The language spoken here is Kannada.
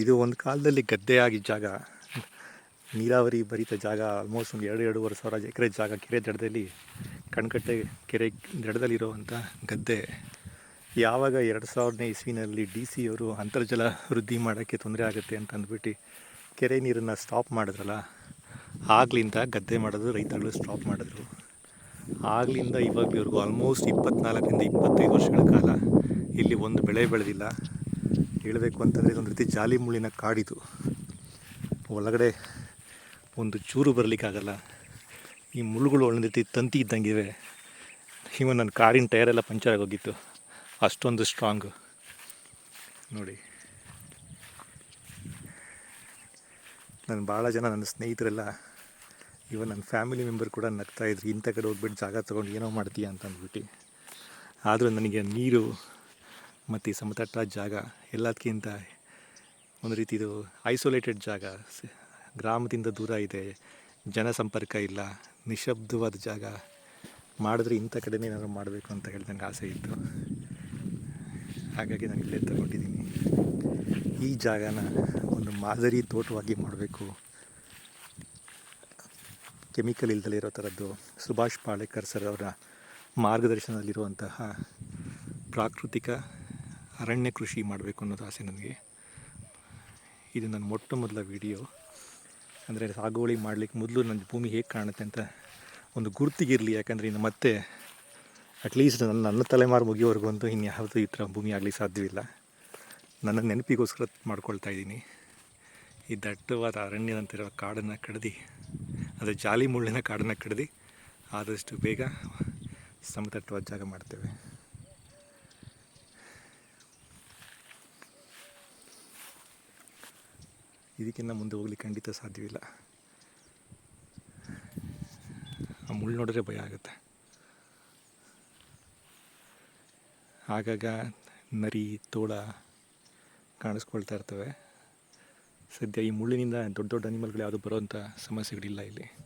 ಇದು ಒಂದು ಕಾಲದಲ್ಲಿ ಗದ್ದೆ ಆಗಿದ್ದ ಜಾಗ. ನೀರಾವರಿ ಭರಿತ ಜಾಗ ಆಲ್ಮೋಸ್ಟ್ ಒಂದು ಎರಡು, ಎರಡೂವರೆ ಸಾವಿರ ಎಕರೆ ಜಾಗ ಕೆರೆ ದಡದಲ್ಲಿ, ಕಣ್ಕಟ್ಟೆ ಕೆರೆ ದಡದಲ್ಲಿರುವಂಥ ಗದ್ದೆ. ಯಾವಾಗ ಎರಡು ಸಾವಿರನೇ ಇಸ್ವಿನಲ್ಲಿ ಡಿ ಸಿ ಅವರು ಅಂತರ್ಜಲ ವೃದ್ಧಿ ಮಾಡೋಕ್ಕೆ ತೊಂದರೆ ಆಗುತ್ತೆ ಅಂತ ಅಂದ್ಬಿಟ್ಟು ಕೆರೆ ನೀರನ್ನು ಸ್ಟಾಪ್ ಮಾಡಿದ್ರಲ್ಲ, ಆಗ್ಲಿಂದ ಗದ್ದೆ ಮಾಡೋದು ರೈತರುಗಳು ಸ್ಟಾಪ್ ಮಾಡಿದ್ರು. ಆಗ್ಲಿಂದ ಇವಾಗಲಿವರೆಗೂ ಆಲ್ಮೋಸ್ಟ್ ಇಪ್ಪತ್ನಾಲ್ಕರಿಂದ ಇಪ್ಪತ್ತೈದು ವರ್ಷಗಳ ಕಾಲ ಇಲ್ಲಿ ಒಂದು ಬೆಳೆ ಬೆಳೆದಿಲ್ಲ. ಹೇಳಬೇಕು ಅಂತಂದರೆ ಇದೊಂದು ರೀತಿ ಜಾಲಿ ಮುಳ್ಳಿನ ಕಾಡಿದು. ಒಳಗಡೆ ಒಂದು ಚೂರು ಬರಲಿಕ್ಕಾಗಲ್ಲ. ಈ ಮುಳ್ಳುಗಳು ಒಂದೊಂದು ರೀತಿ ತಂತಿ ಇದ್ದಂಗಿವೆ. ಇವನ್ ನನ್ನ ಕಾರಿನ ಟೈರೆಲ್ಲ ಪಂಚರ್ ಆಗೋಗಿತ್ತು. ಅಷ್ಟೊಂದು ಸ್ಟ್ರಾಂಗು ನೋಡಿ. ನಾನು ಭಾಳ ಜನ ನನ್ನ ಸ್ನೇಹಿತರೆಲ್ಲ ಇವನ್ ನನ್ನ ಫ್ಯಾಮಿಲಿ ಮೆಂಬರ್ ಕೂಡ ನಗ್ತಾ ಇದ್ರು. ಇಂಥ ಕಡೆ ಹೋಗ್ಬಿಟ್ಟು ಜಾಗ ತೊಗೊಂಡು ಏನೋ ಮಾಡ್ತೀಯ ಅಂತ ಅಂದ್ಬಿಟ್ಟು. ಆದರೂ ನನಗೆ ನೀರು ಮತ್ತು ಈ ಸಮತಟ್ಟ ಜಾಗ ಎಲ್ಲದಕ್ಕಿಂತ ಒಂದು ರೀತಿ ಇದು ಐಸೋಲೇಟೆಡ್ ಜಾಗ. ಗ್ರಾಮದಿಂದ ದೂರ ಇದೆ, ಜನಸಂಪರ್ಕ ಇಲ್ಲ, ನಿಶಬ್ದವಾದ ಜಾಗ. ಮಾಡಿದ್ರೆ ಇಂಥ ಕಡೆನೇ ಏನಾದರೂ ಮಾಡಬೇಕು ಅಂತ ಹೇಳಿ ಆಸೆ ಇತ್ತು. ಹಾಗಾಗಿ ನಾನು ಇಲ್ಲೇ ತಗೊಂಡಿದ್ದೀನಿ. ಈ ಜಾಗನ ಒಂದು ಮಾದರಿ ತೋಟವಾಗಿ ಮಾಡಬೇಕು. ಕೆಮಿಕಲ್ ಇಲ್ದಲೇ ಇರೋ ಥರದ್ದು ಸುಭಾಷ್ ಪಾಳೇಕರ್ ಸರ್ ಅವರ ಮಾರ್ಗದರ್ಶನದಲ್ಲಿರುವಂತಹ ಪ್ರಾಕೃತಿಕ ಅರಣ್ಯ ಕೃಷಿ ಮಾಡಬೇಕು ಅನ್ನೋದು ಆಸೆ ನನಗೆ. ಇದು ನನ್ನ ಮೊಟ್ಟ ಮೊದಲ ವಿಡಿಯೋ. ಅಂದರೆ ಸಾಗುವಳಿ ಮಾಡಲಿಕ್ಕೆ ಮೊದಲು ನನ್ನ ಭೂಮಿ ಹೇಗೆ ಕಾಣುತ್ತೆ ಅಂತ ಒಂದು ಗುರುತಿಗಿರಲಿ, ಯಾಕಂದರೆ ಇನ್ನು ಮತ್ತೆ ಅಟ್ಲೀಸ್ಟ್ ನನ್ನ ನನ್ನ ತಲೆಮಾರು ಮುಗಿಯೋವರೆಗೂ ಅಂತೂ ಇನ್ಯಾವುದೂ ಈ ಥರ ಭೂಮಿ ಆಗಲಿ ಸಾಧ್ಯವಿಲ್ಲ. ನನ್ನ ನೆನಪಿಗೋಸ್ಕರ ಮಾಡ್ಕೊಳ್ತಾ ಇದ್ದೀನಿ. ಈ ದಟ್ಟವಾದ ಅರಣ್ಯದಂತಿರೋ ಕಾಡನ್ನು ಕಡ್ದು ಅದರ ಜಾಲಿ ಮುಳ್ಳಿನ ಕಾಡನ್ನು ಕಡ್ದು ಆದಷ್ಟು ಬೇಗ ಸಮತಟ್ಟವಾದ ಜಾಗ ಮಾಡ್ತೇವೆ. ಇದಕ್ಕಿಂತ ಮುಂದೆ ಹೋಗ್ಲಿಕ್ಕೆ ಖಂಡಿತ ಸಾಧ್ಯವಿಲ್ಲ. ಆ ಮುಳ್ಳು ನೋಡಿದ್ರೆ ಭಯ ಆಗುತ್ತೆ. ಆಗಾಗ ನರಿ, ತೋಳ ಕಾಣಿಸ್ಕೊಳ್ತಾ ಇರ್ತವೆ. ಸದ್ಯ ಈ ಮುಳ್ಳಿನಿಂದ ದೊಡ್ಡ ದೊಡ್ಡ ಅನಿಮಲ್ಗಳು ಯಾವುದು ಬರೋವಂಥ ಸಮಸ್ಯೆಗಳಿಲ್ಲ ಇಲ್ಲಿ.